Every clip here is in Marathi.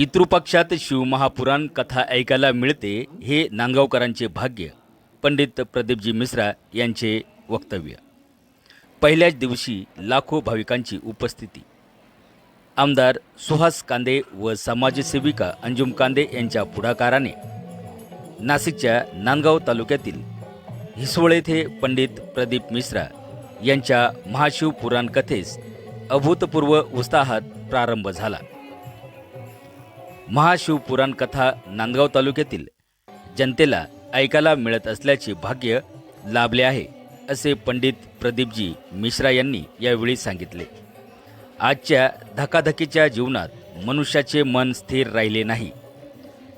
पितृपक्षात शिवमहापुराण कथा ऐकायला मिळते हे नांदगावकरांचे भाग्य पंडित प्रदीपजी मिश्रा यांचे वक्तव्य. पहिल्याच दिवशी लाखो भाविकांची उपस्थिती. आमदार सुहास कांदे व समाजसेविका अंजुम कांदे यांच्या पुढाकाराने नाशिकच्या नांदगाव तालुक्यातील हिसवळ येथे पंडित प्रदीप मिश्रा यांच्या महाशिव पुराण कथेस अभूतपूर्व उत्साहात प्रारंभ झाला. महाशिवपुराण कथा नांदगाव तालुक्यातील जनतेला ऐकायला मिळत असल्याचे भाग्य लाभले आहे असे पंडित प्रदीपजी मिश्रा यांनी यावेळी सांगितले. आजच्या धकाधकीच्या जीवनात मनुष्याचे मन स्थिर राहिले नाही.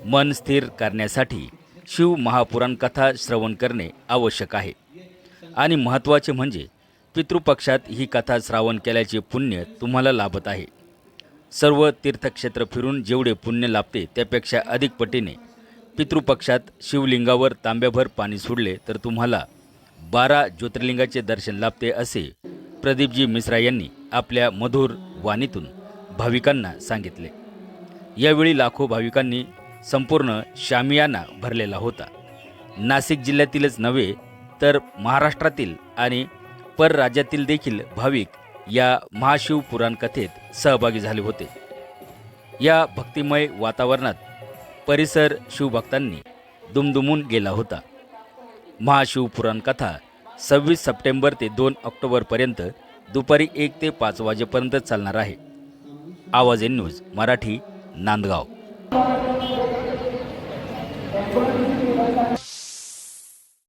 मन स्थिर करण्यासाठी शिव महापुराण कथा श्रवण करणे आवश्यक आहे. आणि महत्त्वाचे म्हणजे पितृपक्षात ही कथा श्रावण केल्याचे पुण्य तुम्हाला लाभत आहे. सर्व तीर्थक्षेत्र फिरून जेवढे पुण्य लाभते त्यापेक्षा अधिक पटीने. पितृपक्षात शिवलिंगावर तांब्याभर पाणी सोडले तर तुम्हाला बारा ज्योतिर्लिंगाचे दर्शन लाभते असे प्रदीपजी मिश्रा यांनी आपल्या मधुर वाणीतून भाविकांना सांगितले. यावेळी लाखो भाविकांनी संपूर्ण शामियाना भरलेला होता. नाशिक जिल्ह्यातीलच नव्हे तर महाराष्ट्रातील आणि परराज्यातील देखील भाविक या महाशिव पुराण कथेत सहभागी झाले होते. या भक्तिमय वातावरणात परिसर शिवभक्तांनी दुमदुमून गेला होता. महाशिव पुराण कथा सव्वीस सप्टेंबर ते दोन ऑक्टोबरपर्यंत दुपारी एक ते पाच वाजेपर्यंत चालणार आहे. आवाज एन न्यूज मराठी नांदगाव.